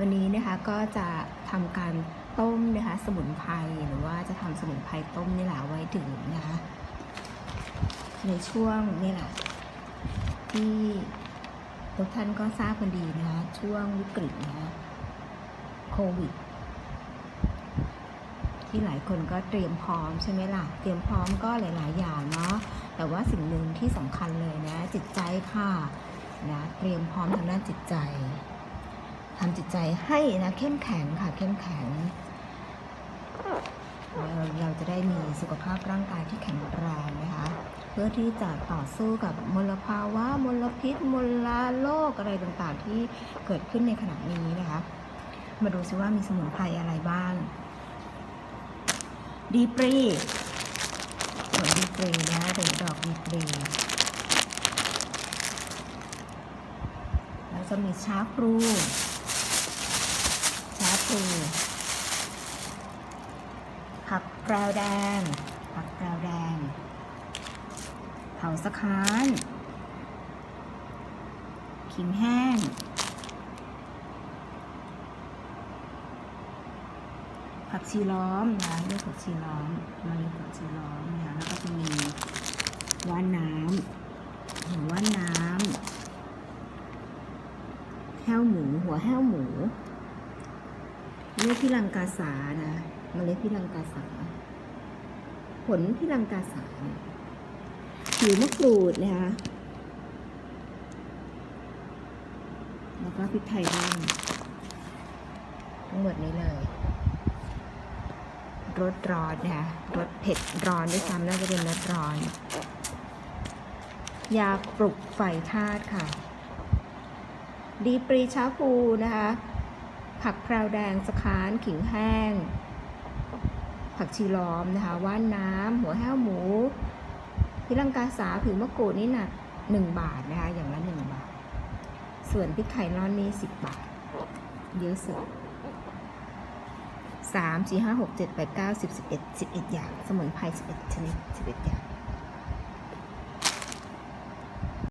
วันนี้นะคะก็จะทำการต้มนะคะสมุนไพรหรือว่าจะทำสมุนไพรต้มนี่แหละไว้ถึงนะคะในช่วงนี่แหละที่ทุกท่านก็ทราบกันดีนะคะช่วงวิกฤตนะคะโควิด ที่หลายคนก็เตรียมพร้อมใช่ไหมล่ะเตรียมพร้อมก็หลาย ๆ อย่างเนาะแต่ว่าสิ่งหนึ่งที่สำคัญเลยนะจิตใจค่ะนะเตรียมพร้อมทางด้านจิตใจ ทำจิตใจให้นะเข้มแข็งค่ะเข้มแข็ง เราจะได้มีสุขภาพร่างกายที่แข็งแรงนะคะ เพื่อที่จะต่อสู้กับมลภาวะมลพิษ มลโลกอะไรต่างๆ ที่เกิดขึ้นในขณะนี้นะคะ มาดูซิว่ามีสมุนไพรอะไรบ้าง ดีปรีส่วนดีปรีนะหรือดอกดีปรีแล้ว จะมีช้าพลูช้าพลูผักแปรวแดงผักแปรวแดงเผาสะค้านขิงแห้ง ผักชีล้อมนะเรียกผักชีล้อมมาเรียกผักชีล้อมนะคะแล้วก็จะมีว่านน้ำหัวว่านน้ำ แห้วหมูหัวแห้วหมูเรียกพิลังกาสานะเมล็ดพิลังกาสา ผลพิลังกาสาผิวมะกรูดนะคะแล้วก็พริกไทยด้วยทั้งหมดนี้เลยรสร้อนนะคะรสเผ็ดร้อนด้วยซ้ำน่าจะเป็นรสร้อน ยาปลุกไฟธาตุค่ะ ดีปรีช้าปูนะคะ ผักพรวแดงสะค้านขิงแห้ง ผักชีล้อมนะคะ ว่านน้ำหัวแห้วหมูพิลังกาสาผิวมะกรูดนี่หนักหนึ่งบาทนะคะ อย่างละหนึ่งบาท ส่วนพริกไข่ร้อนนี่สิบบาท เยอะสุดสามสี่ห้าหกเจ็ดแปดเก้าสิบสิบเอ็ดสิบเอ็ดอย่าง สมุนไพรสิบเอ็ดชนิดสิบเอ็ดอย่าง